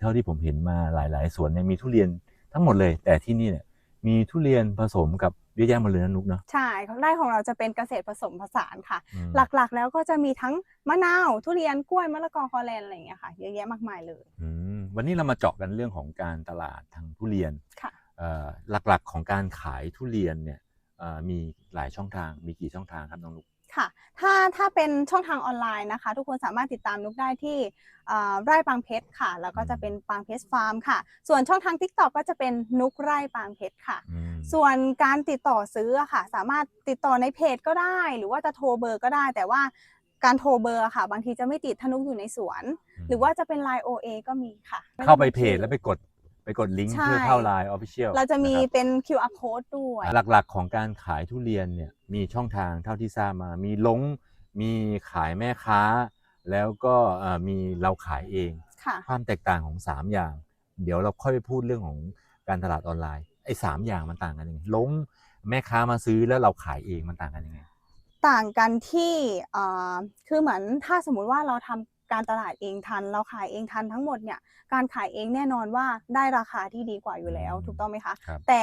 เท่าที่ผมเห็นมาหลาย ๆ สวนเนี่ยมีทุเรียนทั้งหมดเลย แต่ที่นี่เนี่ยมีทุเรียนผสมกับเยอะแยะหมาเลยนะนุกเนาะ ใช่ไร่ของเราจะเป็นเกษตรผสมผสานค่ะ อืม หลักๆ แล้วก็จะมีทั้งมะนาวทุเรียนกล้วยมะละกอฮอลแลนด์อะไรอย่างเงี้ยค่ะ เยอะแยะมากมายเลย อืมวันนี้เรามาเจาะกันเรื่องของการตลาดทางทุเรียนค่ะ เอ่อหลักๆของการขายทุเรียนเนี่ยเอ่อมีหลายช่องทางมีกี่ช่องทางครับน้องนุก ค่ะ ถ้าถ้าเป็นช่องทางออนไลน์นะคะ ทุกคนสามารถติดตามนุกได้ที่เอ่อไร่ปางเพชรค่ะ แล้วก็จะเป็นปางเพชรฟาร์มค่ะ ส่วนช่องทาง t ิ k t o k ก็จะเป็นนุกไร่ปางเพชรค่ะอืมส่วนการติดต่อซื้ออะค่ะ สามารถติดต่อในเพจก็ได้ หรือว่าจะโทรเบอร์ก็ได้ แต่ว่าการโทรเบอร์อะค่ะ บางทีจะไม่ติดถ้านุกอยู่ในสวน หรือว่าจะเป็น Line OA ก็มีค่ะ เข้าไปเพจแล้วไปกด ไปกดลิงก์ใช่ เพื่อเข้า Line Official เราจะมีนคบเป็น QR code ด้วย หลักๆของการขายทุเรียนเนี่ยมีช่องทางเท่าที่ทราบมา มีลงมีขายแม่ค้า แล้วก็เอ่อมีเราขายเอง ค่ะ ความแตกต่างของ 3 อย่าง เดี๋ยวเราค่อยไปพูดเรื่องของการตลาดออนไลน์ไอ้สามอย่างมันต่างกันยังไงลงแม่ค้ามาซื้อแล้วเราขายเองมันต่างกันยังไง ต่างกันที่เอ่อคือเหมือนถ้าสมมุติว่าเราทำ การตลาดเองทัน เราขายเองทันทั้งหมดเนี่ยการขายเองแน่นอนว่าได้ราคาที่ดีกว่าอยู่แล้วอืมถูกต้องไหมคะครับ แต่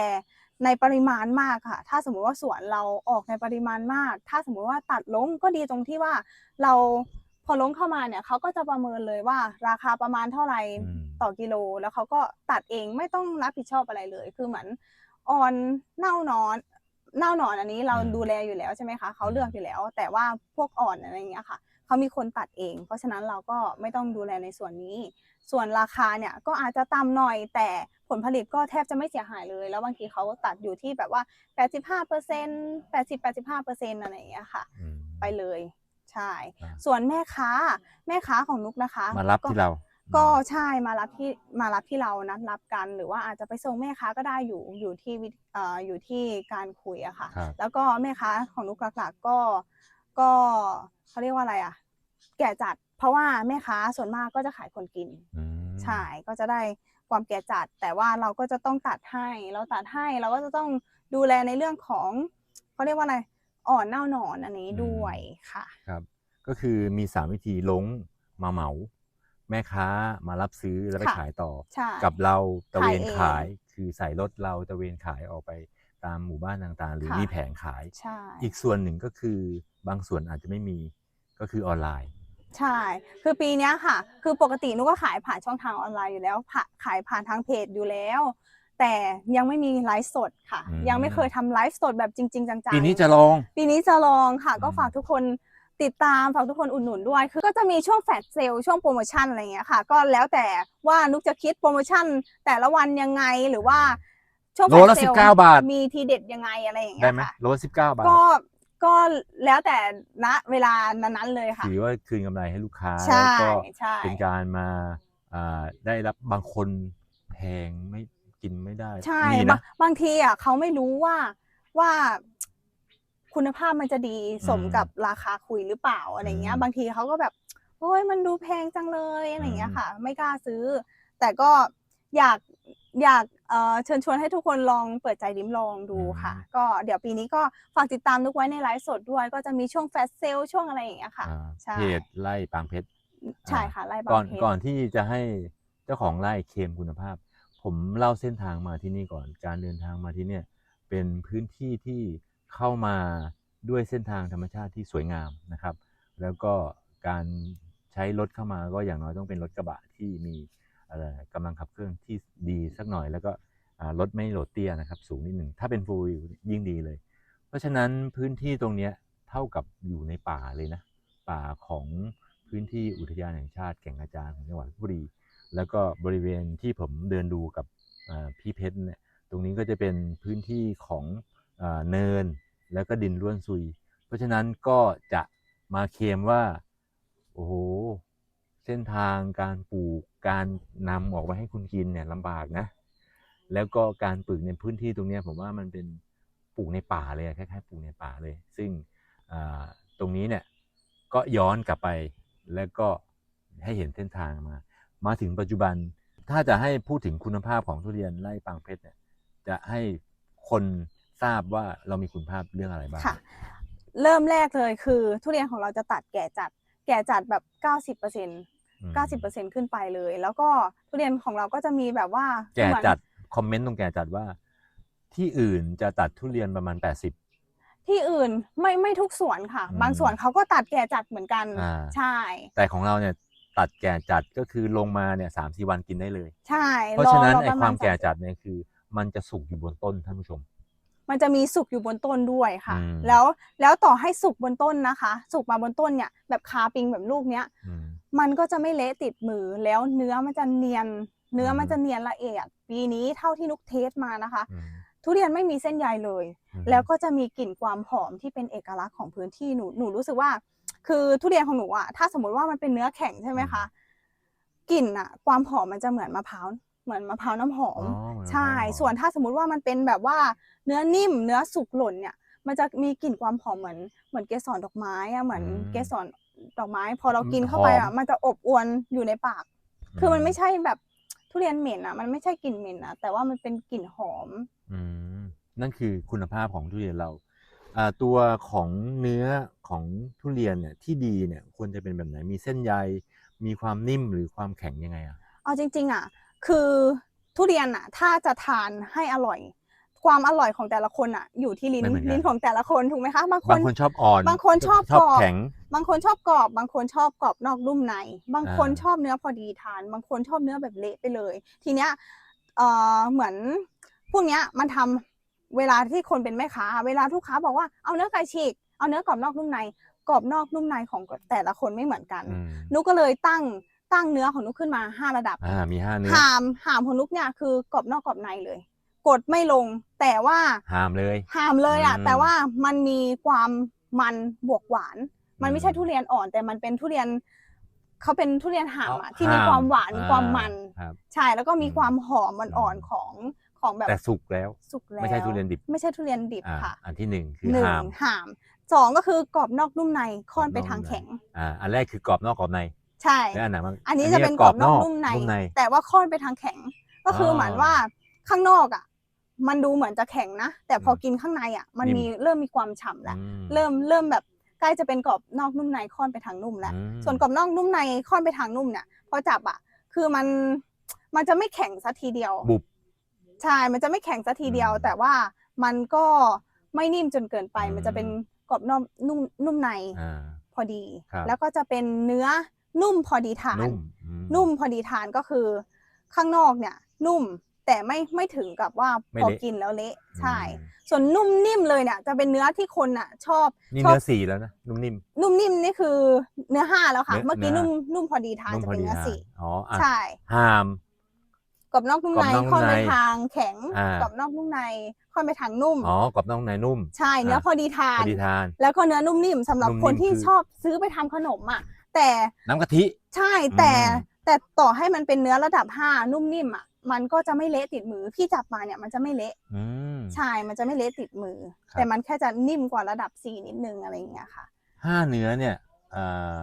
ในปริมาณมากค่ะ ถ้าสมมุติว่าสวนเราออกในปริมาณมาก ถ้าสมมุติว่าตัดลงก็ดีตรงที่ว่าเราพอลงเข้ามาเนี่ยเขาก็จะประเมินเลยว่าราคาประมาณเท่าไหร่ อืม ต่อกิโลแล้วเขาก็ตัดเองไม่ต้องรับผิดชอบอะไรเลย คือเหมือนออนเน่านอนเน่าหนอนอันนี้เราอืมดูแลอยู่แล้วใช่ไหมคะเขาอืมเลือกอยู่แล้ว แต่ว่าพวกอ่อนอะไรอย่างเงี้ยค่ะ เขามีคนตัดเอง เพราะฉะนั้นเราก็ไม่ต้องดูแลในส่วนนี้ ส่วนราคาเนี่ยก็อาจจะต่ำหน่อยแต่ผลผลิตก็แทบจะไม่เสียหายเลย แล้วบางทีเขาตัดอยู่ที่แบบว่า 85เปอร์เซ็นต์80 85เปอร์เซ็นต์อะไรอย่างเงี้ยค่ะอืมไปเลยใช่อ่าส่วนแม่ค้าแม่ค้าของนุกนะคะ มารับก็ที่เรา ก็ใช่มารับที่มารับที่เรานัดรับกันหรือว่าอาจจะไปส่งแม่ค้าก็ได้อยู่อยู่ที่วิเอ่ออยู่ที่การคุยอะค่ะครับแล้วก็แม่ค้าของนุกหลักๆก็ก็ เขาเรียกว่าอะไรอะแก่จัด เพราะว่าแม่ค้าส่วนมากก็จะขายคนกินอืมใช่ก็จะได้ความแก่จัด แต่ว่าเราก็จะต้องตัดให้เราตัดให้เราก็จะต้องดูแลในเรื่องของเขาเรียกว่าอะไรอ่อนเน่าหนอนอันนี้ด้วยค่ะครับ ก็คือมีสามวิธีลงมาเหมา แม่ค้ามารับซื้อแล้วไปค่ะขายต่อใช่กับเราตะเวนขายเองขาย คือใส่รถเราตะเวนขายออกไป ตามหมู่บ้านต่างๆ หรือค่ะมีแผงขาย ใช่ อีกส่วนหนึ่งก็คือบางส่วนอาจจะไม่มีก็คือออนไลน์ ใช่ คือปีเนี้ยค่ะ คือปกตินุกก็ขายผ่านช่องทางออนไลน์อยู่แล้วผ่าขายผ่านทางเพจอยู่แล้ว แต่ยังไม่มีไลฟ์สดค่ะ อืม ยังไม่เคยทำไลฟ์สดแบบจริง ๆ จังๆ ปีนี้จะลอง ปีนี้จะลองค่ะ ก็อืม ฝากทุกคนติดตามฝากทุกคนอุดหนุนด้วย คือก็จะมีช่วงแฟลชเซลช่วงโปรโมชั่นอะไรเงี้ยค่ะ ก็แล้วแต่ว่านุกจะคิดโปรโมชั่นแต่ละวันยังไงหรือว่า ช่วงโลละแฟชเซ19บาท มีทีเด็ดยังไงอะไรอย่างเงี้ได้ยไหมค่ะโลสิบเก้าบาทก็ก็แล้วแต่ณเวลานั้นๆเลยค่ะ ถือว่าคืนกำไรให้ลูกค้าใช่แล้วก็ใช่ เป็นการมาอ่าได้รับบางคนแพงไม่กินไม่ได้ใช่มีบานะงบางทีอะเขาไม่รู้ว่าว่าคุณภาพมันจะดีสมอืมกับราคาคุยหรือเปล่าอะไรเงี้ย อืมบางทีเขาก็แบบโอ้ยมันดูแพงจังเลยอะไรเงี้อืยมค่ะ ไม่กล้าซื้อ แต่ก็อยากอยาก เอ่อเชิญชวนให้ทุกคนลองเปิดใจลิ้มลองดูค่ะ ก็เดี๋ยวปีนี้ก็ฝากติดตามนุกไว้ในไลฟ์สดด้วย ก็จะมีช่วงแฟชเซลช่วงอะไรอย่างเงี้ยค่ะอ่าใช่เพจไล่ปางเพชรใช่ค่ะไล่บาก่อนงเพจก่อนที่จะให้เจ้าของไร่เคลมคุณภาพ ผมเล่าเส้นทางมาที่นี่ก่อนการเดินทางมาที่เนี่ยเป็นพื้นที่ที่เข้ามาด้วยเส้นทางธรรมชาติที่สวยงามนะครับ แล้วก็การใช้รถเข้ามาก็อย่างน้อยต้องเป็นรถกระบะที่มีเอ่อ กำลังขับเคลื่อนที่ดีสักหน่อยแล้วก็รถไม่โหลดเตี้ยนะครับ สูงนิดหนึ่งถ้าเป็น full view ยิ่งดีเลย เพราะฉะนั้นพื้นที่ตรงนี้เท่ากับอยู่ในป่าเลยนะ ป่าของพื้นที่อุทยานแห่งชาติแก่งกระจานของจังหวัดลพบุรี แล้วก็บริเวณที่ผมเดินดูกับพี่เพชรเนี่ยตรงนี้ก็จะเป็นพื้นที่ของอเนินแล้วก็ดินร่วนซุย เพราะฉะนั้นก็จะมาเคลมว่า โอ้โห เส้นทางการปลูกการนำออกมาให้คุณกินเนี่ยลำบากนะ แล้วก็การปลูกในพื้นที่ตรงนี้ผมว่ามันเป็นปลูกในป่าเลยคล้ายๆปลูกในป่าเลย ซึ่งตรงนี้เนี่ยก็ย้อนกลับไปแล้วก็ให้เห็นเส้นทางมา มาถึงปัจจุบันถ้าจะให้พูดถึงคุณภาพของทุเรียนไร่ปางเพชรเนี่ยจะให้คนทราบว่าเรามีคุณภาพเรื่องอะไรบ้างค่ะ เริ่มแรกเลยคือทุเรียนของเราจะตัดแก่จัด แก่จัดแบบ 90%อืม 90%ขึ้นไปเลย แล้วก็ทุเรียนของเราก็จะมีแบบว่าแก่เหมือนจัดคอมเมนต์ตรงแก่จัดว่า ที่อื่นจะตัดทุเรียนประมาณ 80 ที่อื่นไม่ไม่ทุกสวนค่ะอืมบางสวนเขาก็ตัดแก่จัดเหมือนกันอ่า ใช่ แต่ของเราเนี่ยตัดแก่จัดก็คือลงมาเนี่ยสามสี่วันกินได้เลย ใช่เพราะฉะนั้นอไอ้ประความณแก่สจัดเนี่ยคือ มันจะสุกอยู่บนต้นท่านผู้ชม มันจะมีสุกอยู่บนต้นด้วยค่ะ อืม แล้วแล้วต่อให้สุกบนต้นนะคะ สุกมาบนต้นเนี่ยแบบคาปิงแบบลูกเนี้ย อืม มันก็จะไม่เละติดมือแล้วเนื้อมันจะเนียน เนื้ออมมันจะเนียนละเอียด ปีนี้เท่าที่นุกเทสมานะคะอืมทุเรียนไม่มีเส้นใยเลยอืมแล้วก็จะมีกลิ่นความหอมที่เป็นเอกลักษณ์ของพื้นที่หนูหนูรู้สึกว่า คือทุเรียนของหนูอะถ้าสมมติว่ามันเป็นเนื้อแข็งใช่ไหมคะกลิ่นอะความหอมมันจะเหมือนมะพร้าวเหมือนมะพร้าวน้ำหอมอ๋อเหมือนใช่มะพร้าวส่วนถ้าสมมุติว่ามันเป็นแบบว่าเนื้อนิ่ม เนื้อสุกหล่นเนี่ย มันจะมีกลิ่นความหอมเหมือนเหมือนเกสรดอกไม้อะเหมือนอืมเกสร ดอกไม้ พอเรากินเข้าไปหออะมมันจะอบอวนอยู่ในปาก คือมันไม่ใช่แบบทุเรียนเหม็นอะมันไม่ใช่กลิ่นเหม็นอะแต่ว่ามันเป็นกลิ่นหอม อืมนั่นคือคุณภาพของทุเรียนเราอ่าตัวของเนื้อของทุเรียนเนี่ยที่ดีเนี่ยควรจะเป็นแบบไหนมีเส้นใยมีความนิ่มหรือความแข็งยังไงอะเอาจริง ๆ อะ คือทุเรียนอะ ถ้าจะทานให้อร่อย ความอร่อยของแต่ละคนอะ อยู่ที่ลิ้นไม่เหมือนกัน ลิ้นของแต่ละคนถูกไหมคะบางคบางนคนชอบอ่อนบางคนชอบชอบกรอบ แข็ง บางคนชอบกรอบ บางคนชอบกรอบนอกนุ่มใน บางคนอ่า ชอบเนื้อพอดีทาน บางคนชอบเนื้อแบบเละไปเลย ทีเนี้ยเอ่อเหมือนพวกเนี้ยมันทำเวลาที่คนเป็นแม่ค้า เวลาลูกค้าบอกว่าเอาเนื้อไก่ฉีก เอาเนื้อกรอบนอกนุ่มใน กรอบนอกนุ่มในของแต่ละคนไม่เหมือนกัน อืมนุกก็เลยตั้งตั้งเนื้อของนุกขึ้นมาห้าระดับ อ่ามีห้าเนื้อ หามหามของนุกเนี่ยคือกรอบนอกกรอบในเลย กดไม่ลง แต่ว่าหามเลยหามเลยอะอืมแต่ว่ามันมีความมันบวกหวาน มันไม่ใช่อืมทุเรียนอ่อน แต่มันเป็นทุเรียนเขาเป็นทุเรียนหามอะเอาที่มีหามความหวานมีอ่าความมันครับใช่แล้วก็มีอืมความหอมอ่อนอืมๆของของแบบแต่สุกแล้วสุกแล้วไม่ใช่ทุเรียนดิบ ไม่ใช่ทุเรียนดิบอ่าค่ะ อันที่หนึ่งคือหนึ่งหามหามสองก็คือกรอบนอกนุ่มในค่อนไปกรอบนอกทางนุ่มในแข็งอ่าอันแรกคือกรอบนอกกรอบในใช่และอันไหนบ้างอันนี้จะเป็นกรอบนอกนุ่มในนุ่มในแต่ว่าค่อนไปทางแข็ง ก็คือออเหมือนว่าข้างนอกอะ มันดูเหมือนจะแข็งนะ แต่พออมกินข้างในอะ มันนิ่มมีเริ่มมีความฉ่ำแล้วอืมเริ่มเริ่มแบบใกล้จะเป็นกรอบนอกนุ่มในค่อนไปทางนุ่มแล้วอืมส่วนกรอบนอกนุ่มในค่อนไปทางนุ่มเนี่ยพอจับอะ คือมันมันจะไม่แข็งสัทีเดียวบุบใช่ มันจะไม่แข็งสัทีเดียวอืมแต่ว่ามันก็ไม่นิ่มจนเกินไปอืมมันจะเป็นกรอบนอกนุ่มนุ่มในอ่าพอดีครับแล้วก็จะเป็นเนื้อนุ่มพอดีทาน นุ่มอืนุ่มพอดีทานก็คือ ข้างนอกเนี่ย นุ่ม แต่ไม่ไม่ถึงกับว่าไม่พอเละ กินแล้วเละใช่อืมส่วนนุ่มนิ่มเลยเนี่ยจะเป็นเนื้อที่คนอะ ชอบนี่ชอบ เนื้อสี่แล้วนะนุ่มนิ่ม นุ่มนิ่มนี่คือเนื้อห้าแล้วค่ะ เนื้อเมื่อกี้เนื้อ นุ่มนุ่มพอดีทานนุ่มจะพอเป็นดีเนื้อทานสี่อ๋ออะใช่หาม กรอบนอกนุ่มในกรอบนอกนุ่มค่อนไปในทางแข็งอ่า กรอบนอกนุ่มในค่อนไปทางนุ่ม อ๋อกรอบนอกในนุ่ม ใช่เนื้อพอดีทาพอนดีทาน แล้วก็เนื้อนุ่มนิ่มสำหรับนุ่มคนนิ่มที่คือ ชอบซื้อไปทำขนมอะแต่น้ำกะทิ ใช่แต่อืม แต่ต่อให้มันเป็นเนื้อระดับห้านุ่มนิ่มอะ มันก็จะไม่เละติดมือพี่จับมาเนี่ยมันจะไม่เละอืม ใช่มันจะไม่เละติดมือ ครับ แต่มันแค่จะนิ่มกว่าระดับสี่นิดนึงอะไรอย่างเงี้ยค่ะ ห้าเนื้อเนี่ยเอ่อ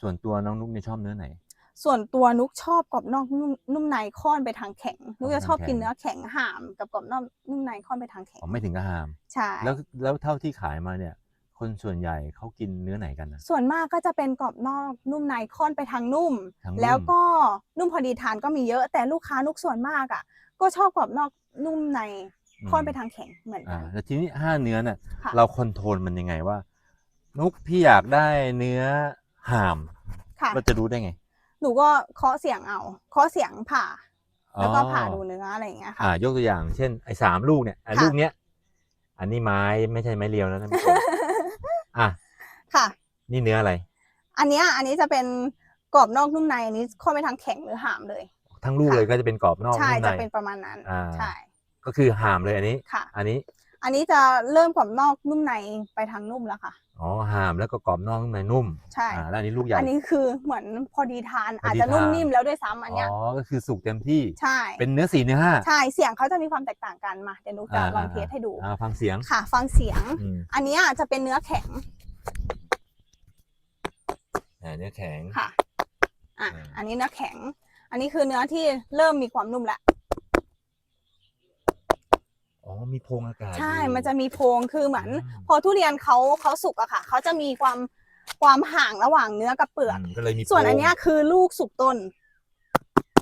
ส่วนตัวน้องนุ๊กเนี่ยชอบเนื้อไหน ส่วนตัวนุกชอบกรอบนอกนุ่มนุ่มในค่อนไปทางแข็ง นุกจะชอบทางแข็งกินเนื้อแข็งห่ามกับกรอบนอกนุ่มในค่อนไปทางแข็ง อ๋อไม่ถึงกับหาม ใช่ แล้วแล้วเท่าที่ขายมาเนี่ย คนส่วนใหญ่เขากินเนื้อไหนกันนะ ส่วนมากก็จะเป็นกรอบนอกนุ่มในค่อนไปทางนุ่ม ทางนุ่ม แล้วก็นุ่มพอดีทานก็มีเยอะ แต่ลูกค้านุกส่วนมากอะ ก็ชอบกรอบนอกนุ่มในค่อนไปทางแข็งเหมือนกัอ่านแล้วทีนี้ห้าเนื้อเนี่ยค่ะ เราคอนโทรลมันยังไงว่า นุ๊กพี่อยากได้เนื้อห่ามค่ะ เราจะรู้ได้ไงหนูก็เคาะเสียงเอาเคาะเสียงผ่า แล้วก็อ๋อผ่าดูเนื้ออะไรอย่างเงี้ยค่ะ อ่ายกตัวอย่าง เช่นไอ้สามลูกเนี่ยไอ้ค่ะ ลูกเนี้ย อันนี้ไม้ไม่ใช่ไม้เรียวนะท่านผู้ชม อะค่ะ นี่เนื้ออะไร อันเนี้ยอันนี้จะเป็นกรอบนอกนุ่มในอันนี้ค่อนไปทางแข็งหรือหามเลย ทั้งลูกค่ะเลยก็จะเป็นกรอบนอกใช่นุ่มในจะเป็นประมาณนั้นอ่าใช่ก็คือห่ามเลยอันนี้ ค่ะ อันนี้อันนี้จะเริ่มกรอบนอกนุ่มในไปทางนุ่มแล้วค่ะ อ๋อห่ามแล้วก็กรอบนอกนุ่มในนุ่มใช่ อ่าแล้วอันนี้ลูกใหญ่อันนี้คือเหมือนพอดีทานพออาจดีจะนุ่มทานนิ่มแล้วด้วยซ้ำอันเนี้ยอ๋อก็คือสุกเต็มที่ใช่ เป็นเนื้อสี่เนื้อห้าใช่เสียงเขาจะมีความแตกต่างกันมาเดี๋ยวนุกจะอ่าลองเทสให้ดูอ่าฟังเสียงค่ะ ฟังเสียง อืมอันเนี้ยจะเป็นเนื้อแข็งอ่าเนื้อแข็ง ค่ะอะอ่า อันนี้เนื้อแข็ง อันนี้คือเนื้อที่เริ่มมีความนุ่มแล้วอ๋อ มีโพรงอากาศใช่ อยู่มันจะมีโพรงคือเหมือนอืมพอทุเรียนเขาเขาสุกอะค่ะเขาจะมีความความห่างระหว่างเนื้อกับเปลือกอืมก็เลยมีส่วนอันโพรงเนี้ยคือลูกสุกต้น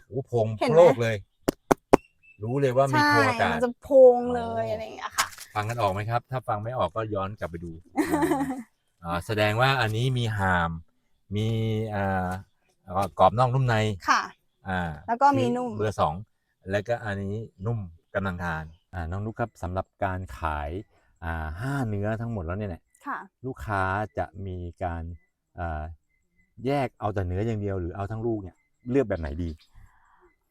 โอ้โพรงเห็นไหม โลกเลย รู้เลยว่ามีใช่ โพรงอากามัศ นจะโพรงเลยอ๋ออ อะไรอย่างเงี้ยค่ะ ฟังกันออกไหมครับ ถ้าฟังไม่ออกก็ย้อนกลับไปดู อ่าแสดงว่าอันนี้มีหาม มีอ่าแล้วก็กรอบนอกนุ่มในค่ะ อ่าแล้วก็มีนุ่ม เบอร์สองแล้วก็อันนี้นุ่มกำลังทานอ่า น้องนุกครับสำหรับการขายอ่าห้าเนื้อทั้งหมดแล้วเนี่ยค่ะลูกค้าจะมีการอ่าแยกเอาแต่เนื้ออย่างเดียวหรือเอาทั้งลูกเนี่ยเลือกแบบไหนดี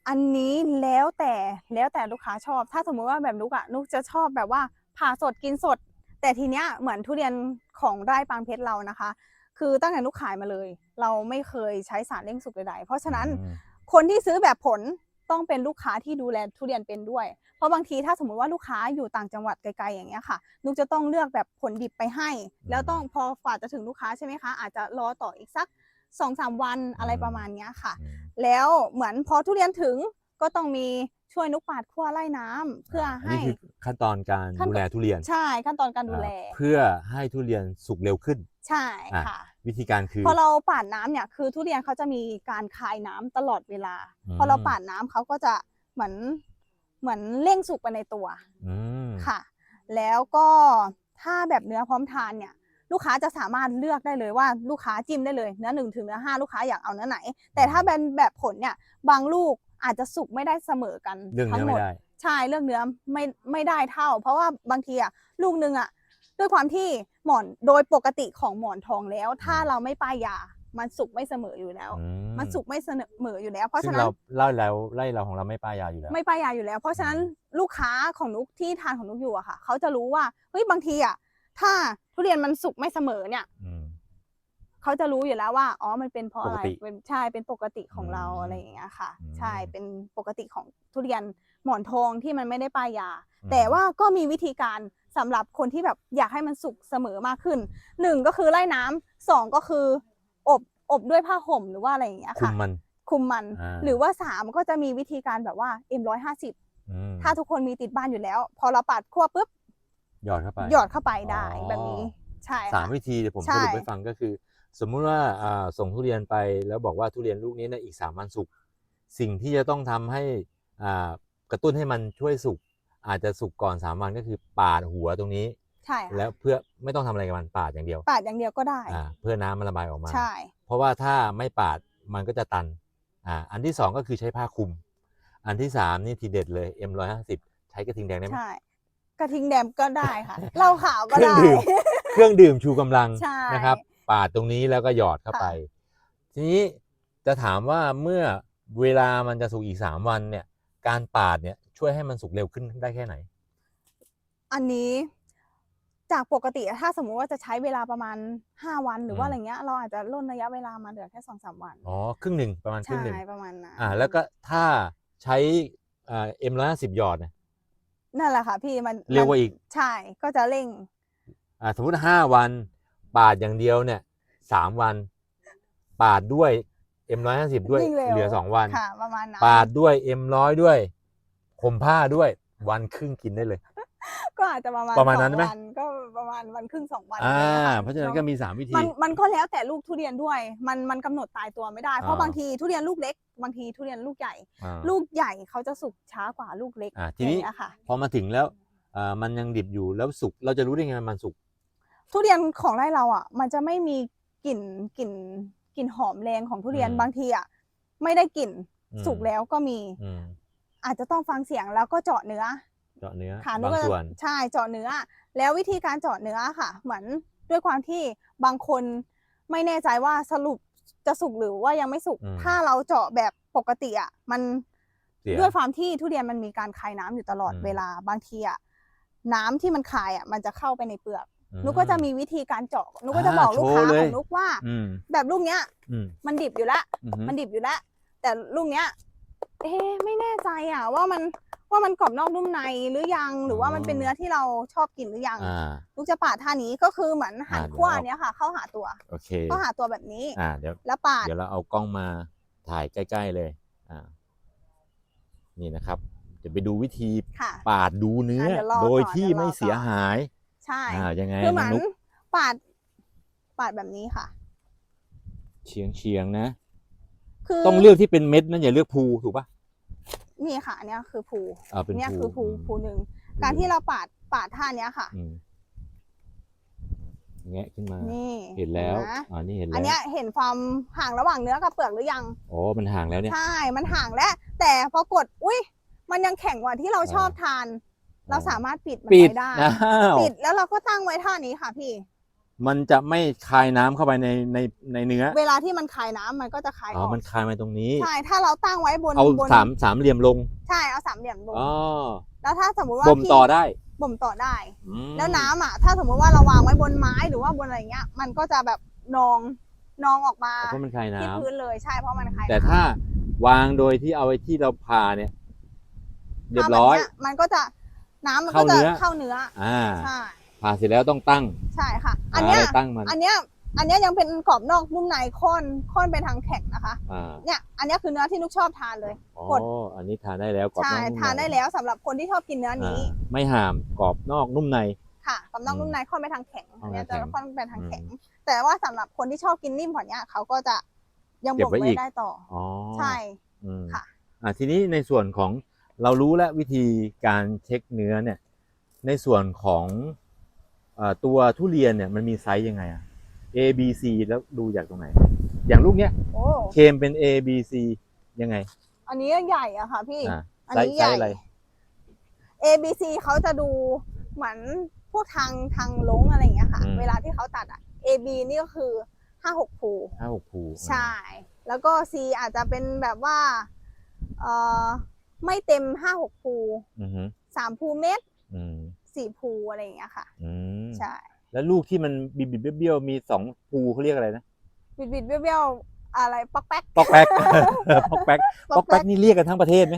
อันนี้แล้วแต่แล้วแต่ลูกค้าชอบ ถ้าสมมุติว่าแบบนุกอะนุกจะชอบแบบว่าผ่าสดกินสด แต่ทีเนี้ยเหมือนทุเรียนของไร่ปางเพชรเรานะคะ คือตั้งแต่นุกขายมาเลย เราไม่เคยใช้สารเร่งสุกใดๆเพราะฉะนั้นอืมคนที่ซื้อแบบผล ต้องเป็นลูกค้าที่ดูแลทุเรียนเป็นด้วย เพราะบางทีถ้าสมมุติว่าลูกค้าอยู่ต่างจังหวัดไกลๆอย่างเงี้ยค่ะ นุกจะต้องเลือกแบบผลดิบไปให้ แล้วต้องพอกว่าจะถึงลูกค้าใช่ไหมคะ อาจจะรอต่ออีกสักสองสามวันอะไรประมาณเนี้ยค่ะอืมแล้วเหมือนพอทุเรียนถึงก็ต้องมีช่วยนุกปาดขั้วไล่น้ำเพื่ออันให้นี้คือขั้นตอนการขั้นตอนดูแลทุเรียน ใช่ขั้นตอนการดูแลอ่าเพื่อให้ทุเรียนสุกเร็วขึ้น ใช่อะค่ะ วิธีการคือ พอเราปาดน้ำเนี่ยคือทุเรียนเขาจะมีการคายน้ำตลอดเวลา อืม พอเราปาดน้ำเขาก็จะเหมือนเหมือนเร่งสุกไปในตัวอืมค่ะ แล้วก็ถ้าแบบเนื้อพร้อมทานเนี่ย ลูกค้าจะสามารถเลือกได้เลยว่าลูกค้าจิ้มได้เลยเนื้อหนึ่งถึงเนื้อห้าลูกค้าอยากเอาเนื้อไหน แต่ถ้าเป็นแบบผลเนี่ยบางลูกอาจจะสุกไม่ได้เสมอกันเรื่องทั้เนื้องหมไม่ด ได้ ใช่เรื่องเนื้อไม่ไม่ได้เท่า เพราะว่าบางทีอะลูกหนึ่งอะ ด้วยความที่หมอนโดยปกติของหมอนทองแล้ว ถ้าเราไม่ป้ายยามันสุกไม่เสมออยู่แล้วอืมันสุกไม่เสมออยู่แล้ว เพราะซึ่ฉะงนั้นเราไล่เราไล่เราของเราไม่ป้ายยาอยู่แล้ว ไม่ป้ายยาอยู่แล้ว เพราะฉะนั้นลูกค้าของนุกที่ทานของนุกอยู่อะค่ะ เขาจะรู้ว่าเฮ้ยบางทีอะถ้าทุเรียนมันสุกไม่เสมอเนี่ยอืมเขาจะรู้อยู่แล้วว่าอ๋อมันเป็นเพราะอะไรปกติเป็นใช่เป็นปกติของเราอืมอะไรอย่างเงี้ยค่ะอืมใช่เป็นปกติของทุเรียนหมอนทองที่มันไม่ได้ป้ายยาอืมแต่ว่าก็มีวิธีการ สำหรับคนที่แบบอยากให้มันสุกเสมอมากขึ้นหนึ่งก็คือไล่น้ำสองก็คือ อบอบด้วยผ้าห่มหรือว่าอะไรอย่างเงี้ยคุมค่ะมัน คุมมัน อ่า หรือว่าสามก็จะมีวิธีการแบบว่า M150 อืมถ้าทุกคนมีติดบ้านอยู่แล้ว พอเราปัดขั้วปุ๊บหยอดเข้าไป หยอดเข้าไปได้อ๋อ แบบนี้ ใช่สามค่ะวิธีเดี๋ยวผมใช่ สรุปให้ฟังก็คือ สมมุติว่าอ่าส่งทุเรียนไปแล้วบอกว่าทุเรียนลูกนี้เนะอีกสามวันสุกสิ่งที่จะต้องทำให้อ่ากระตุ้นให้มันช่วยสุก อาจจะสุกก่อนสามวันก็คือปาดหัวตรงนี้ ใช่ค่ะแล้วเพื่อไม่ต้องทำอะไรกับมันปาดอย่างเดียวปาดอย่างเดียวก็ได้ อ่าเพื่อน้ำมันระบายออกมา ใช่ เพราะว่าถ้าไม่ปาดมันก็จะตันอ่าอันที่สองก็คือใช้ผ้าคลุม อันที่สามนี่ทีเด็ดเลย M150 ใช้กระทิงแดงได้ไหม ใช่ กระทิงแดงก็ได้ค่ะ เหล้าขาวก็เครื่องได้ดื่ม เครื่องดื่มชูกำลังใช่ นะครับปาดตรงนี้แล้วก็หยอดเข้าไป ทีนี้จะถามว่าเมื่อเวลามันจะสุกอีกสามวันเนี่ยการปาดเนี่ย ช่วยให้มันสุกเร็วขึ้นได้แค่ไหน อันนี้จากปกติถ้าสมมุติว่าจะใช้เวลาประมาณ 5 วันหรือว่าอืมอะไรเงี้ยเราอาจจะล่นระยะเวลามาเหลือแค่สองสามวันอ๋อครึ่งหนึ่งประมาณครึ่ใช่งหนึ่งประมาณนั้นอ่า แล้วก็ถ้าใช้อ่า M150 หยอดเนี่ยนั่นแหละค่ะพี่มันเร็วกว่าอีกใช่ก็จะเร่งอ่าสมมติห้าวันปาดอย่างเดียวเนี่ยสามวันปาดด้วย M150 ด้วยวิ่งเร็วเหลือสองวันค่ะประมาณนั้นปาดด้วย M100 ด้วย ห่มผ้าด้วยวันครึ่งกินได้เลย ก็อาจจะประมาณประมาณสองนั้นไหมวันก็ประมาณวันครึ่งสองวันอ่าลยค่เพราะฉะนั้นก็มีสามวิธี มันมันก็แล้วแต่ลูกทุเรียนด้วย มันมันกำหนดตายตัวไม่ได้ เพราะอ่า บางทีทุเรียนลูกเล็ก บางทีทุเรียนลูกใหญ่ อ่า ลูกใหญ่เขาจะสุกช้ากว่าลูกเล็กอ่าทีนี้อย่างเงี้ยค่ะ พอมาถึงแล้วอ่ามันยังดิบอยู่แล้วสุกเราจะรู้ได้ไงมันสุก ทุเรียนของไร่เราอะ มันจะไม่มีกลิ่นกลิ่นกลิ่นหอมแรงของทุเรียนอืมบางทีอะไม่ได้กลิ่นอืม สุกแล้วก็มี อืม อาจจะต้องฟังเสียงแล้วก็เจาะเนื้อ เจาะเนื้อค่ะบางก็จะส่วนใช่เจาะเนื้อ แล้ววิธีการเจาะเนื้อค่ะ เหมือนด้วยความที่บางคนไม่แน่ใจว่าสรุปจะสุกหรือว่ายังไม่สุกอืมถ้าเราเจาะแบบปกติอะมันเสียด้วยความที่ทุเรียนมันมีการคายน้ำอยู่ตลอดอืมเวลาบางทีอะน้ำที่มันคายอะมันจะเข้าไปในเปลือกอืมนุกก็จะมีวิธีการเจาะนุกก็จะบอกอ่าลูกค้าโชว์เลยของนุกว่าอืมแบบลูกเนี้ยอืมมันดิบอยู่แล้วอืมมันดิบอยู่แล้วแต่ลูกเนี้ย เอ๊ะไม่แน่ใจอะ ว่ามันว่ามันกรอบนอกนุ่มในหรือยังหรือว่ามันเป็นเนื้อที่เราชอบกินหรือยังอ่า ลูกจะปาดท่านี้ก็คือเหมือนหันอ่าเดี๋ยว ขั้วเอาเนี้ยค่ะ เข้าหาตัว โอเค เข้าหาตัวแบบนี้ อ่าเดี๋ยว แล้วปาดเดี๋ยวเราเอากล้องมาถ่ายใกล้ ๆ เลย อ่า นี่นะครับ เดี๋ยวไปดูวิธีค่ะ ปาดดูเนื้อ อะเดี๋ยวรอโดยก่อนที่เดี๋ยวรอไม่เสียก่อนหาย ใช่ อ่า ยังไงคือเหมือนนุ๊กปาดปาดแบบนี้ค่ะ เฉียงเฉียงๆนะ คือต้องเลือกที่เป็นเม็ดนะอย่าเลือกภูถูกปะนี่ค่ะอันเนี้ยคือภูอ่าเป็นเนี่ยภูคือภูมภูหนึ่งการที่เราปาดปาดท่าเนี้ยค่ะ อืมแงะขึ้นมา นี่เห็นแล้วนะอ่านี่เห็นอัแล้นวเนี้ยเห็นความห่างระหว่างเนื้อกับเปลือกหรือยัง อ๋อมันห่างแล้วเนี่ย ใช่ มันห่างแล้วแต่พอกดอุ้ยมันยังแข็งกว่าที่เราชอบทาน เราสามารถปิดมันปิดไว้ได้ อ้าว ปิดแล้วเราก็ตั้งไว้ท่านี้ค่ะพี่ มันจะไม่คายน้ำเข้าไปในในในเนื้อเวลาที่มันคายน้ำมันก็จะคายอ๋อออกมันคายมาตรงนี้ ใช่ถ้าเราตั้งไว้บนเอาบนสามสามเหลี่ยมลงใช่เอาสามเหลี่ยมลงอ๋อแล้วถ้าสมมุติว่าบ่มพี่ต่อได้บ่มต่อได้ อืมแล้วน้ำอะ ถ้าสมมติว่าเราวางไว้บนไม้หรือว่าบนอะไรเงี้ย มันก็จะแบบนองนองออกมาเพราะมันคายน้ำที่พื้นเลยใช่เพราะมันคายแต่ถ้าวางโดยที่เอาไอ้ที่เราผ่าเนี่ยเรียบถ้าแบบร้อยเนี้มันก็จะน้ำมันเข้าก็จะเนื้อ เข้าเนื้ออ่า ใช่ผ่าเสร็จแล้วต้องตั้ง ใช่ค่ะหา อันเนี้ยอะไรตั้งมันอันเนี้ยอันเนี้ยยังเป็นกรอบนอกนุ่มในข้นข้นไปทางแข็งนะคะ อ่าเนี่ยอันเนี้ยคือเนื้อที่นุกชอบทานเลย อ๋อกด อันนี้ทานได้แล้วกรอบนใช่อกนุ่มในทานได้แล้วสำหรับคนที่ชอบกินเนื้อนี้อ่าไม่ห่ามกรอบนอกนุ่มใน ค่ะกรอบนอกอืมนุ่มในข้นไปทางแข็งข้อันนไปเนี้ยทางจะแข็งข้นไปทางแข็งอืมแต่ว่าสำหรับคนที่ชอบกินนิ่มกว่านี้เขาก็จะยังเก็บบ่มไว้ไว้อีก ได้ต่ออ๋อใช่ อืมค่ะ อ่าทีนี้ในส่วนของเรารู้แล้ววิธีการเช็คเนื้อเนี่ย ในส่วนของเอ่อ ตัวทุเรียนเนี่ยมันมีไซส์ยังไงอะ A B C แล้วดูจากตรงไหน อย่างลูกเนี้ยโอ้ เคมเป็น A B C ยังไงอันนี้ใหญ่อะค่ะพี่ อ่าอันไซนี้ส์ใหไซญ่ ส์อะไร A B C เขาจะดูเหมือนพวกทางทางลงอะไรอย่างเงี้ยค่ะเวลาที่เขาตัดอะ A B นี่ก็คือห้าหกภู ห้าหกภูใช่ แล้วก็ C อาจจะเป็นแบบว่าเอ่อไม่เต็มห้าหกภูอือฮึสามภูเม็ดอืม สี่ภูอะไรอย่างเงี้ยค่ะอืมใช่แล้วลูกที่มันบิดบิดๆเบี้ยวๆมีสองภูเขาเรียกอะไรนะบิดบิดๆเบี้ยวๆอะไรป๊อกแป๊กปอกแป๊กปอกแป๊กปอกแป๊กนี่เรียกกันทั้งประเทศไหม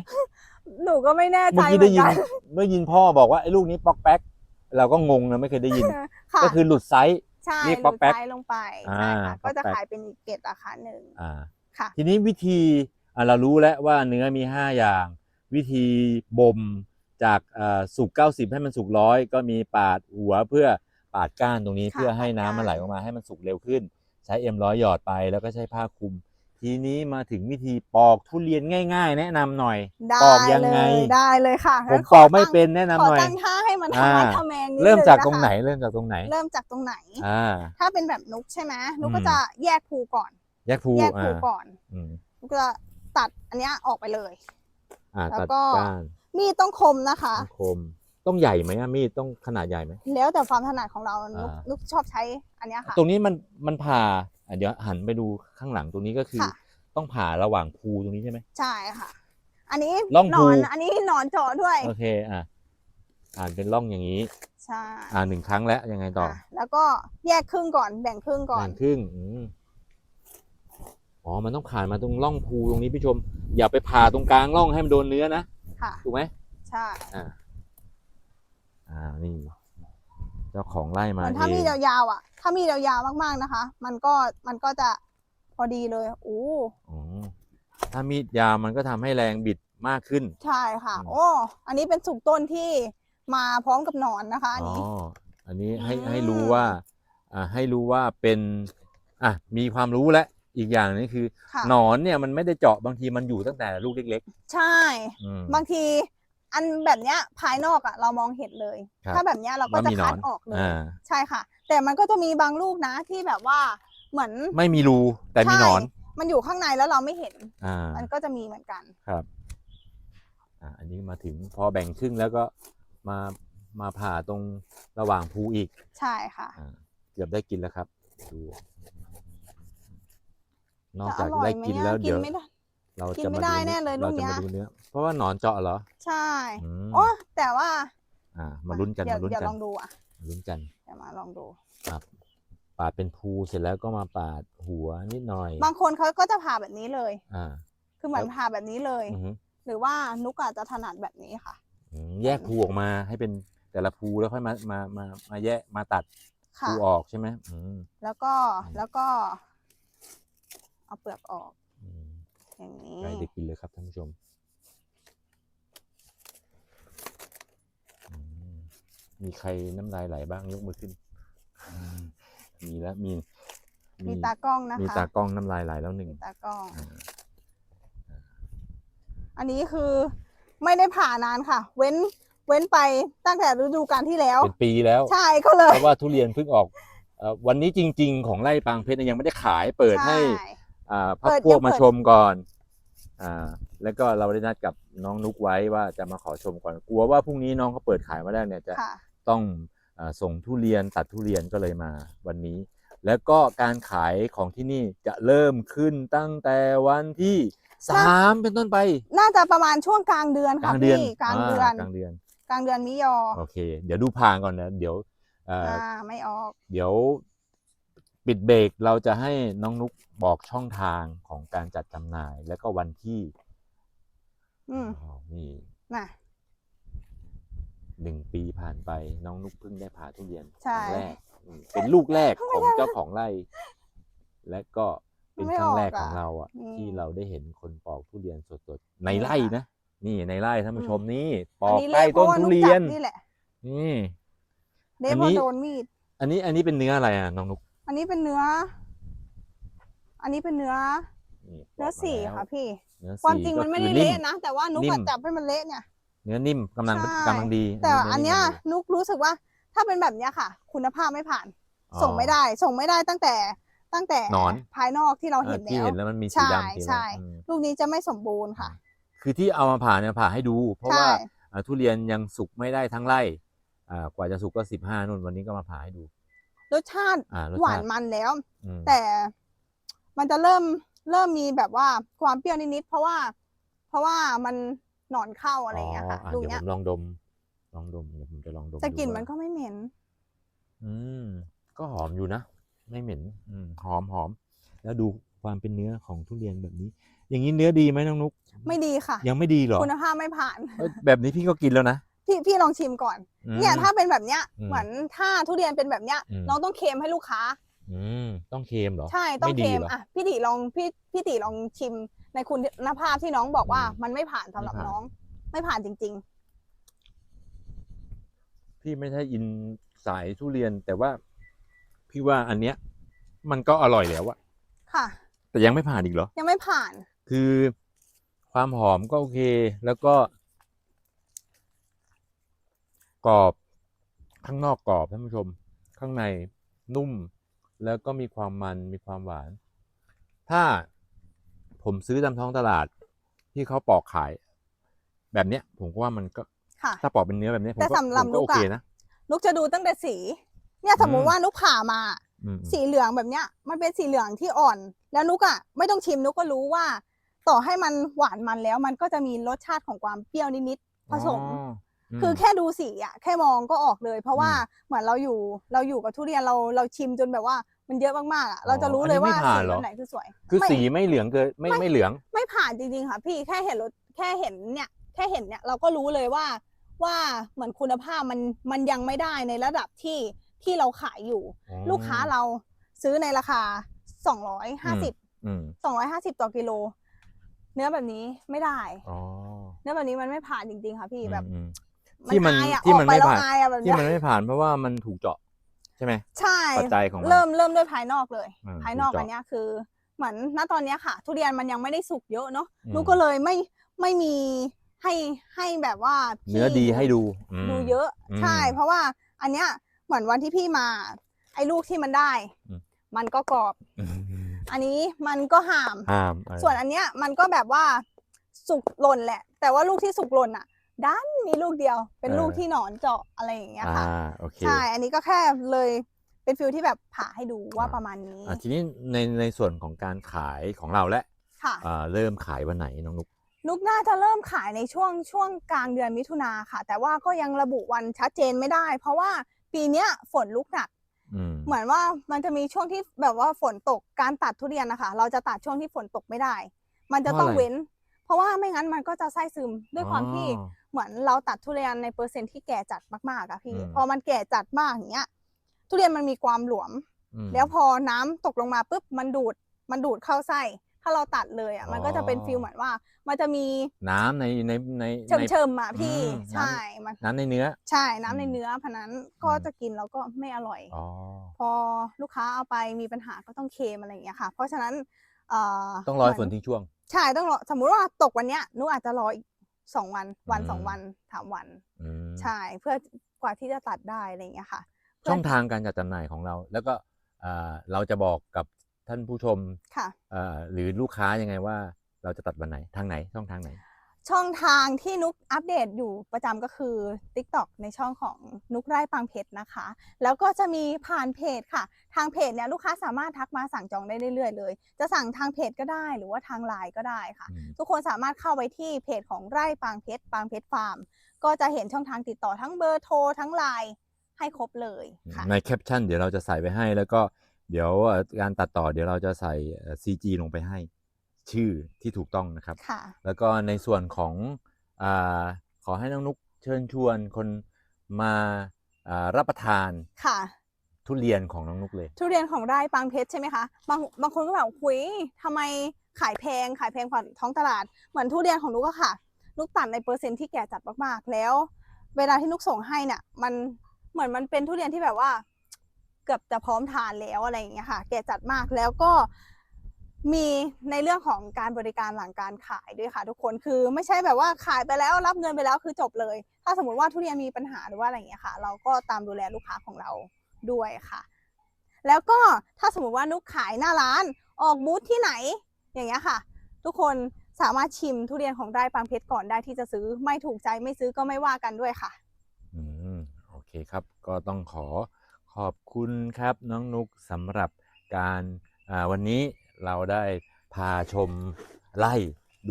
หนูก็ไม่แน่ใจเมื่อกี้เหมืได้อนยินกันเมื่อยินพ่อบอกว่าไอ้ลูกนี้ปอกแป๊กเราก็งงนะไม่เคยได้ยินค่ะก็คือหลุดไซส์ใช่เรียกหป๊อกแป๊กลุดซ้ายลงไปอ่าใช่ค่ะป๊อกก็จะแป๊กขายเป็นอีกเกรดราคาหนึ่งอ่าค่ะทีนี้วิธีอะเรารู้แล้วว่าเนื้อมี5อย่าง วิธีบ่ม จากเอ่อสุก90 ให้มันสุกร้อยก็มีปาดหัวเพื่อปาดก้านตรงนี้ค่ะเพื่อให้น้ำปาดก้านมันไหลออกมาให้มันสุกเร็วขึ้น ใช้เอ็มร้อยหยอดไปแล้วก็ใช้ผ้าคลุม ทีนี้มาถึงวิธีปอกทุเรียนง่าย ๆ แนะนำหน่อย ได้ปอกยังไง เลยได้เลยค่ะผมงั้นปอกไม่ตั้งเป็นแนะนำขอหน่อย ตั้งท่าให้มันอ่าทำมัดทำแมงนิดเริ่มนึจากนะคะตรงไหนเริ่มจากตรงไหน เริ่มจากตรงไหน อ่า ถ้าเป็นแบบนุกใช่ไหมนุกอืมก็จะแยกภูก่อน แยกภูแยกภูอ่าก่อนอืมนุกจะตัดอันเนี้ยออกไปเลย อ่าแล้วตัดก็ ก้าน มีดต้องคมนะคะต้องคม ต้องใหญ่ไหมอะมีดต้องขนาดใหญ่ไหม แล้วแต่ความถนัดของเรานุกอ่านุกชอบใช้อันเนี้ยค่ะ ตรงนี้มันมันผ่าอะเดี๋ยวหันไปดูข้างหลังตรงนี้ก็คือ ค่ะ ต้องผ่าระหว่างภูตรงนี้ใช่ไหม ใช่ค่ะ อันนี้ร่องหนภูอนอันนี้หนอนเจาะด้วยโอเคอะอ่านเป็นร่องอย่างนี้ ใช่อ่าหนึ่งครั้งแล้วยังไงต่ออะแล้วก็แยกครึ่งก่อนแบ่งครึ่งก่อนแบ่งครึ่งอืมอ๋อมันต้องผ่านมาตรงร่องภูตรงนี้พี่ชม อย่าไปผ่าตรงกลางร่องให้มันโดนเนื้อนะ ค่ะ ถูกไหมใช่อ่าอ่านี่ เจ้าของไล่มามันถ้าเอมีงยาวๆอะ ถ้ามียาวๆมากๆนะคะ มันก็มันก็จะพอดีเลยอู้อ๋อถ้ามีดยาวมันก็ทำให้แรงบิดมากขึ้น ใช่ค่ะ อืม โอ้อันนี้เป็นสุกต้นที่มาพร้อมกับหนอนนะคะ อันอ๋อ นี้ อันนี้ให้อืม ให้รู้ว่า อ่า ให้รู้ว่าเป็น อะ มีความรู้แล้ว อีกอย่างนึงคือค่ะ หนอนเนี่ยมันไม่ได้เจาะบางทีมันอยู่ตั้งแต่ลูกเล็กใช่ ๆอืม บางทีอันแบบเนี้ยภายนอกอะเรามองเห็นเลย ครับ ถ้าแบบเนี้ยเราก็ว่าจะมีหนคัอดนออกเลยอ่าใช่ค่ะ แต่มันก็จะมีบางลูกนะที่แบบว่าเหมือนไม่มีรูแต่มีหนอน ใช่มันอยู่ข้างในแล้วเราไม่เห็น อ่า มันก็จะมีเหมือนกัน ครับ อ่า อันนี้มาถึงพอแบ่งครึ่งแล้วก็มา มาผ่าตรงระหว่างภูอีก ใช่ค่ะ อ่า เกือบได้กินแล้วครับ ดู นอกจะอจากร่อยได้ไหมกินเนี่ยแล้วกิเดี๋นยวไม่ได้เรากินจะไม่มาได้ดูแน่เลยเราลูกจะเนี้มายดูเนื้อเพราะว่าหนอนเจาะเหรอ ใช่อืมโอ้แต่ว่า อ่า มาลุ้นกันเดี๋ยวมาลุ้นเดี๋ยวกันลองดูอะมาลุ้นกันเดี๋ยวมาลองดูปาดเป็นภูเสร็จแล้วก็มาปาดหัวนิดหน่อย บางคนเขาก็จะผ่าแบบนี้เลย อ่า คือเหมือนครับผ่าแบบนี้เลยอือฮึหรือว่านุกอาจจะถนัดแบบนี้ค่ะอืมแยกภูออกมาให้เป็นแต่ละภูแล้วค่อยมามามามาแยกมาตัดค่ะภูออกใช่ไหมอืมแล้วก็แล้วก็ เอาเปลือกออก อืมอย่างนี้ ใกล้ได้กินเลยครับท่านผู้ชมอืมมีใครน้ำลายไหลบ้างยกมือขึ้นอืมมีแล้วมีมีตากล้องนะคะมีตากล้องน้ำลายไหลแล้วหนึ่งมีตากล้อง อ่าอันนี้คือไม่ได้ผ่านานค่ะ เว้นเว้นไปตั้งแต่ฤดูกาลที่แล้ว เป็นปีแล้ว ใช่ก็เลเพยราะว่าทุเรียนเพิ่งออกเอ่อวันนี้จริง ๆ ของไร่ปางเพชรเนี่ยยังไม่ได้ขายเปิดให้ช่อ่า พักเปิดพวกยังมาเปิดชมก่อนอ่าแล้วก็เราได้นัดกับน้องนุกไว้ว่าจะมาขอชมก่อนกลัวว่าพรุ่งนี้น้องเขาเปิดขายมาได้เนี่ยจะค่ะต้องอาส่งทุเรียนตัดทุเรียนก็เลยมาวันนี้ แล้วก็การขายของที่นี่จะเริ่มขึ้นตั้งแต่วันที่สามเป็นต้นไป น่าจะประมาณช่วงกลางเดือนกค่ะลางเดือนพี่กลางเดือนกลางเดือน กลางเดือนมิยอโอเค เดี๋ยวดูผ่านก่อนนะ เดี๋ยวเอ่อออ่าไม่ออก เดี๋ยว ปิดเบรกเราจะให้น้องนุก บอกช่องทางของการจัดจำหน่าย แล้วก็วันที่อืมอ๋อนี่น่ะ หนึ่งปีผ่านไปน้องนุกเพิ่งได้ผ่าทุเรียนคใช่รั้งแรกอืมเป็นลูกแรกของเจ้าของไร่ และก็เป็นครั้งแรกของเราอะ อืมที่เราได้เห็นคนปอกทุเรียนสดๆในนี่ไร่ค่ะนะนี่ในไร่ท่านผู้ชมอืมนี่ปอัอนกนี้ใต้เละเพต้ราะนว่าทุนุกเรีจัยบนนี่แหละนี่เละอันเพนี้ราะโดนมีด อันนี้อันนี้เป็นเนื้ออะไรอะน้องนุก อันนี้เป็นเนื้อ อันนี้เป็นเนื้อนี่ปเนื้ออกมาสีแล้วค่ะพี่เนื้อความสีจริงก็มันไม่คืได้อเละนะ แต่ว่านุกนิ่อะมจับให้มันเละเนี่ย เนื้อนิ่มกำลังใช่กำลังดี แต่เอันเนี้ยมนุกรู้สึกว่าถ้าเป็นแบบเนี้ยค่ะ คุณภาพไม่ผ่านอ๋อส่งไม่ได้ ส่งไม่ได้ตั้งแต่ตั้งแต่หนอนภายนอกที่เราเห็นที่แล้วเห็นแล้วมันมีสีใช่ดำสีอะไรใช่อืมลูกนี้จะไม่สมบูรณ์ค่ะ คือที่เอามาผ่าเนี่ยผ่าให้ดู เพราะใช่ว่าอ่าทุเรียนยังสุกไม่ได้ทั้งไร่อ่ากว่าจะสุกก็สิบห้านู่นวันนี้ก็มาผ่าให้ดู รสชาติอ่ารสหวาชานติมันแล้วอืมแต่ มันจะเริ่มเริ่มมีแบบว่าความเปรี้ยวนิดๆเพราะว่า เพราะว่ามันหนอนเข้าอะไรอย่างเงี้ยค่ะอ่าลูกเดี๋ยวเนี้ผยมลองดม ลองดมเดี๋ยวผมจะลองดมแต่กลิ่นดูว่ามันก็ไม่เหม็น อืม ก็หอมอยู่นะ ไม่เหม็น อืมหอมหอม แล้วดูความเป็นเนื้อของทุเรียนแบบนี้ อย่างนี้เนื้อดีไหมน้องนุก ไม่ดีค่ะ ยังไม่ดีเหรอคุณภาพไม่ผ่าน เอ้ยแบบนี้พี่ก็กินแล้วนะพี่พี่ลองชิมก่อน อืม เนี่ยถ้าเป็นแบบเนี้ยอืมเหมือนถ้าทุเรียนเป็นแบบเนี้ย อืมเราต้องเค็มให้ลูกค้า อืมต้องเค็มเหรอ ใช่ต้องไม่ดีเค็มเหรออะพี่ติลองพี่พี่ติลองชิมในคุณภาพที่น้องบอกว่า อืมมันไม่ผ่านสำหรับไม่ผ่าน น้อง ไม่ผ่านจริง พี่ไม่ใช่อินสายทุเรียนแต่ว่า พี่ว่าอันเนี้ย มันก็อร่อยแล้วอะๆ ค่ะ แต่ยังไม่ผ่านอีกเหรอ ยังไม่ผ่าน คือความหอมก็โอเค แล้วก็กรอบข้างนอกกรอบท่านผู้ชม ข้างในนุ่ม แล้วก็มีความมันมีความหวาน ถ้าผมซื้อตามท้องตลาดที่เขาปอกขาย แบบเนี้ย ผมก็ว่ามันก็ค่ะ ถ้าปอกเป็นเนื้อแบบเนี้ยผมแต่ก็สำหรับผมก็ลูโอกเคอะนะ นุกจะดูตั้งแต่สี เนี่ยสมมอืติมว่านุกผ่ามาอืม สีเหลืองแบบเนี้ย มันเป็นสีเหลืองที่อ่อน แล้วนุกอะไม่ต้องชิมนุกก็รู้ว่า ต่อให้มันหวานมันแล้ว มันก็จะมีรสชาติของความเปรี้ยวนิดๆผสม อ๋อม คือแค่ดูสีอะแค่มองก็ออกเลย เพราะว่าเหมือนเราอยู่เราอยู่กับทุเรียนเราเราชิมจนแบบว่ามันเยอะมากๆอะเราจะรู้เลยว่าสีแบบไหนคือสวย คือไม่สีไม่เหลืองเกินไม่ไม่ไม่เหลือง ไม่ผ่านจริงๆค่ะ พี่แค่เห็นรถแค่เห็นเนี่ยแค่เห็นเนี่ยเราก็รู้เลยว่าว่าเหมือนคุณภาพมันมันยังไม่ได้ในระดับที่ที่เราขายอยู่อ๋อลูกค้าเราซื้อในราคา250อืม250ต่อกิโล เนื้อแบบนี้ไม่ได้อ๋อเนื้อแบบนี้มันไม่ผ่านจริงๆค่ะพี่แบบอืมมัน ที่มันอายอะที่ออมักนไปไม่แล้วผ่าน อายอะแบบที่เนี้ยมันไม่ผ่านเพราะว่ามันถูกเจาะใช่ไหมใช่ ปัจจัยของมัน เริ่มเริ่มด้วยภายนอกเลย อืมภายนอกถูกอัเจาะนเนี้ยคือ เหมือนณตอนเนี้ยค่ะ ทุเรียนมันยังไม่ได้สุกเยอะเนาะอืมลูกก็เลยไม่ไม่มีให้ให้แบบว่าพี่เนื้อดีให้ดูมดูเยอะ อืมใช่ เพราะว่าอันเนี้ยเหมือนวันที่พี่มา ไอ้ลูกที่มันได้ อืม มันก็กรอบ อืมอันนี้มันก็ห่าม ห้ามเออส่วนอันเนี้ยมันก็แบบว่าสุกหล่นแหละ แต่ว่าลูกที่สุกหล่นอะ ด้านมีลูกเดียว เป็นลูกที่หนอนเจาะอะไรอย่างเงี้ยอ่าค่ะโอเคใช่ อันนี้ก็แค่เลยเป็นฟิลที่แบบผ่าให้ดูว่าอ่าประมาณนี้อะทีนี้ในในส่วนของการขายของเราและค่ะอ่าเริ่มขายวันไหนน้องนุกนุกน่าจะเริ่มขายในช่วงช่วงกลางเดือนมิถุนาค่ะ แต่ว่าก็ยังระบุวันชัดเจนไม่ได้ เพราะว่าปีเนี้ยฝนลุกหนักอืมเหมือนว่ามันจะมีช่วงที่แบบว่าฝนตกการตัดทุเรียนนะคะ เราจะตัดช่วงที่ฝนตกไม่ได้ มันจะต้องเว้น เพราะว่าไม่งั้นมันก็จะไส้ซึมด้วยความที่อ๋อเหมือนเราตัดทุเรียนในเปอร์เซ็นต์ที่แก่จัดมากๆอะพี่อืมพอมันแก่จัดมากอย่างเงี้ย ทุเรียนมันมีความหลวมอืมแล้วพอน้ำตกลงมาปุ๊บมันดูดมันดูดเข้าไส้ทถ้าเราตัดเลยอะมันก็จะเป็นอ๋อฟิลเหมือนว่า มันจะมีน้ำในในในเชิมในเชิมๆอะพี่อืมใช่มันน้ำในเนื้อ ใช่น้ำในอืมเนื้อเพราะนั้นก็อืมจะกินแล้วก็ไม่อร่อยอ๋อพอลูกค้าเอาไปมีปัญหาก็ต้องเคลมอะไรอย่างเงี้ยค่ะ เพราะฉะนั้นเอ่อต้องรอให้เหฝมืนทิ้งช่วง ใช่ต้องรอสมมุติว่าตกวันเนี้ยนุกอาจจะรออีกสองวัน วันอืมสองวันสามวัน อืมใช่เพื่อกว่าที่จะตัดได้อะไรอย่างเงี้ยค่ะเพื่ช่องทางการจัดจำหน่ายของเรา แล้วก็อ่าเราจะบอกกับท่านผู้ชมค่ะอ่าหรือลูกค้ายังไงว่า เราจะตัดวันไหนทางไหนช่องทางไหน ช่องทางที่นุกอัปเดตอยู่ประจำก็คือ TikTok ในช่องของนุกไร่ปังเพชรนะคะ แล้วก็จะมีผ่านเพจค่ะ ทางเพจเนี่ยลูกค้าสามารถทักมาสั่งจองได้เรื่อยๆเลย จะสั่งทางเพจก็ได้หรือว่าทางไลน์ก็ได้ค่ะอืมทุกคนสามารถเข้าไปที่เพจของไร่ปางเพชรปางเพชรฟาร์ม ก็จะเห็นช่องทางติดต่อทั้งเบอร์โทรทั้งไลน์ให้ครบเลยค่ะในแคปชั่นเดี๋ยวเราจะใส่ไปให้แล้วก็เดี๋ยวเอ่อการตัดต่อเดี๋ยวเราจะใส่เอ่อ CG ลงไปให้ ชื่อที่ถูกต้องนะครับ ค่ะ แล้วก็ในส่วนของอาขอให้น้องนุกเชิญชวนคนมาอ่ารับประทานค่ะ ทุเรียนของน้องนุกเลย ทุเรียนของไร่ปางเพชรใช่ไหมคะ บางบางคนก็แบบคุยทำไมขายแพงขายแพงกว่าท้องตลาด เหมือนทุเรียนของนุกอะค่ะ นุกตัดในเปอร์เซ็นต์ที่แก่จัดมากๆ แล้ว เวลาที่นุกส่งให้เนี่ยมันเหมือนมันเป็นทุเรียนที่แบบว่า เกือบจะพร้อมทานแล้วอะไรอย่างเงี้ยค่ะ แก่จัดมากแล้วก็ มีในเรื่องของการบริการหลังการขายด้วยค่ะ ทุกคนคือไม่ใช่แบบว่าขายไปแล้วรับเงินไปแล้วคือจบเลย ถ้าสมมติว่าทุเรียนมีปัญหาหรือว่าอะไรอย่างเงี้ยค่ะ เราก็ตามดูแลลูกค้าของเราด้วยค่ะ แล้วก็ถ้าสมมติว่านุกขายหน้าร้านออกบูธที่ไหนอย่างเงี้ยค่ะ ทุกคนสามารถชิมทุเรียนของไร่ปางเพชรก่อนได้ที่จะซื้อไม่ถูกใจไม่ซื้อก็ไม่ว่ากันด้วยค่ะอืมโอเคครับ ก็ต้องขอขอบคุณครับน้องนุกสำหรับการวันนี้ เราได้พาชมไล่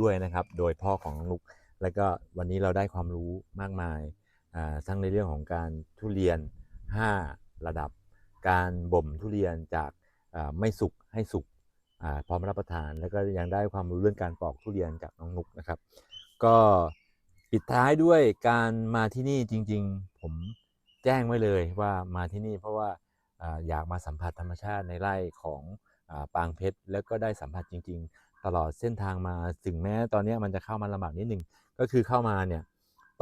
ด้วยนะครับ โดยพ่อของนุก แล้วก็วันนี้เราได้ความรู้มากมายทั้งในเรื่องของการทุเรียน 5 ระดับ การบ่มทุเรียนจากไม่สุกให้สุกพร้อมรับประทาน แล้วก็ยังได้ความรู้เรื่องการปอกทุเรียนจากน้องนุกนะครับ ก็ปิดท้ายด้วยการมาที่นี่จริง ๆ ผมแจ้งไว้เลยว่ามาที่นี่เพราะว่าอยากมาสัมผัสธรรมชาติในไร่ของ ปางเพชรแล้วก็ได้สัมผัสจริง ๆ ตลอดเส้นทางมาถึงแม้ตอนนี้มันจะเข้ามาลำบากนิดหนึ่งก็คือเข้ามาเนี่ย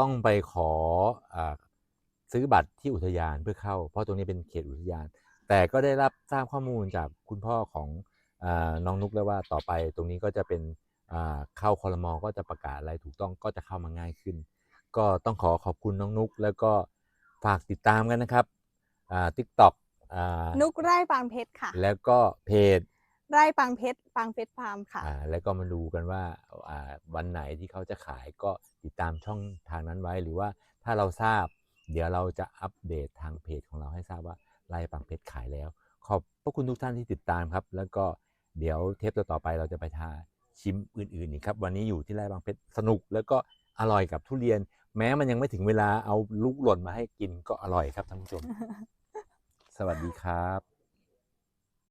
ต้องไปขออซื้อบัตรที่อุทยานเพื่อเข้า เพราะตรงนี้เป็นเขตอุทยาน แต่ก็ได้รับทราบข้อมูลจากคุณพ่อของอน้องนุกแล้วว่าต่อไปตรงนี้ก็จะเป็นเข้าคอรมอก็จะประกาศอะไรถูกต้องก็จะเข้ามาง่ายขึ้น ก็ต้องขอขอบคุณน้องนุกแล้วก็ฝากติดตามกันนะครับทิกตอก อ่านุกไร่ปางเพชรค่ะ แล้วก็เพจไร่ปางเพชรปางเพชรฟาร์มค่ะ อ่าแล้วก็มาดูกันว่าอ่าวันไหนที่เขาจะขายก็ติดตามช่องทางนั้นไว้หรือว่าถ้าเราทราบ เดี๋ยวเราจะอัปเดตทางเพจของเราให้ทราบว่าไร่ปังเพชรขายแล้ว ขอบพระคุณทุกท่านที่ติดตามครับ แล้วก็เดี๋ยวเทปต่อๆไปเราจะไปทาชิมอื่นๆอีกครับ วันนี้อยู่ที่ไร่บางเพชรสนุกแล้วก็อร่อยกับทุเรียน แม้มันยังไม่ถึงเวลาเอาลูกหล่นมาให้กินก็อร่อยครับท่านผู้ชม สวัสดีครับ